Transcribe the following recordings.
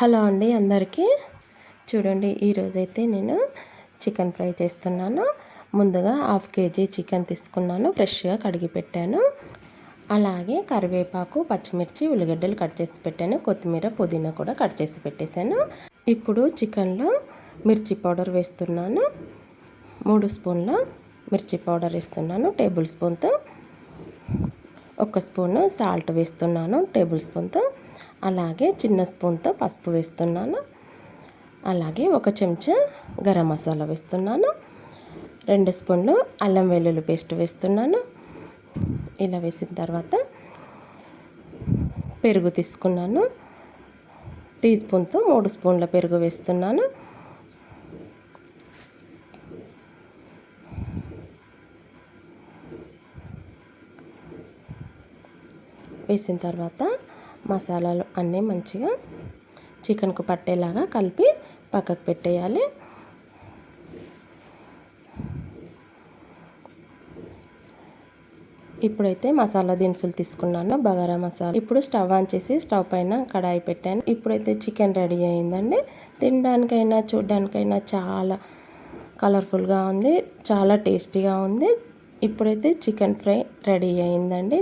Hello అండి అందరికీ. చూడండి ఈరోజైతే నేను చికెన్ ఫ్రై చేస్తున్నాను. ముందుగా హాఫ్ కేజీ చికెన్ తీసుకున్నాను ఫ్రెష్గా కడిగి పెట్టాను. అలాగే కరివేపాకు పచ్చిమిర్చి ఉల్లిగడ్డలు కట్ చేసి పెట్టాను. కొత్తిమీర పుదీనా కూడా కట్ చేసి పెట్టేశాను. ఇప్పుడు చికెన్లో మిర్చి పౌడర్ వేస్తున్నాను. మూడు స్పూన్ల మిర్చి పౌడర్ వేస్తున్నాను టేబుల్ స్పూన్తో. ఒక స్పూను సాల్ట్ వేస్తున్నాను టేబుల్ స్పూన్తో. అలాగే చిన్న స్పూన్తో పసుపు వేస్తున్నాను. అలాగే ఒక చెంచా గరం మసాలా వేస్తున్నాను. రెండు స్పూన్లు అల్లం వెల్లుల్లి పేస్ట్ వేస్తున్నాను. ఇలా వేసిన తర్వాత పెరుగు తీసుకున్నాను. టీ స్పూన్తో మూడు స్పూన్ల పెరుగు వేస్తున్నాను. వేసిన తర్వాత మసాలాలు అన్నీ మంచిగా చికెన్కు పట్టేలాగా కలిపి పక్కకు పెట్టేయాలి. ఇప్పుడైతే మసాలా దినుసులు తీసుకున్నాను బగారా మసాలా. ఇప్పుడు స్టవ్ ఆన్ చేసి స్టవ్ పైన కడాయి పెట్టాను. ఇప్పుడైతే చికెన్ రెడీ అయిందండి. తినడానికైనా చూడడానికైనా చాలా కలర్ఫుల్గా ఉంది చాలా టేస్టీగా ఉంది. ఇప్పుడైతే చికెన్ ఫ్రై రెడీ అయిందండి.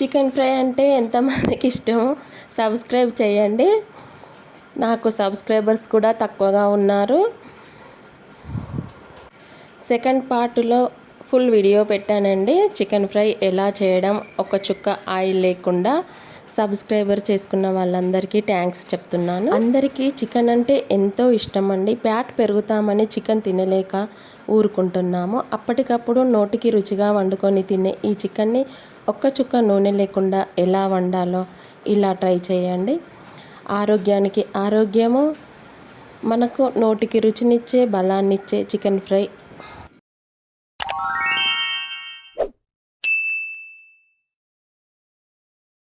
చికెన్ ఫ్రై అంటే ఎంతమందికి ఇష్టమో సబ్స్క్రైబ్ చేయండి. నాకు సబ్స్క్రైబర్స్ కూడా తక్కువగా ఉన్నారు. సెకండ్ పార్ట్లో ఫుల్ వీడియో పెట్టానండి. చికెన్ ఫ్రై ఎలా చేయడం ఒక చుక్క ఆయిల్ లేకుండా సబ్స్క్రైబర్ చేసుకున్న వాళ్ళందరికీ థ్యాంక్స్ చెప్తున్నాను. అందరికీ చికెన్ అంటే ఎంతో ఇష్టం అండి ప్యాట్ పెరుగుతామని చికెన్ తినలేక ఊరుకుంటున్నాము. అప్పటికప్పుడు నోటికి రుచిగా వండుకొని తినే ఈ చికెన్ని ఒక్క చుక్క నూనె లేకుండా ఎలా వండాలో ఇలా ట్రై చేయండి. ఆరోగ్యానికి ఆరోగ్యము మనకు నోటికి రుచినిచ్చే బలాన్నిచ్చే చికెన్ ఫ్రై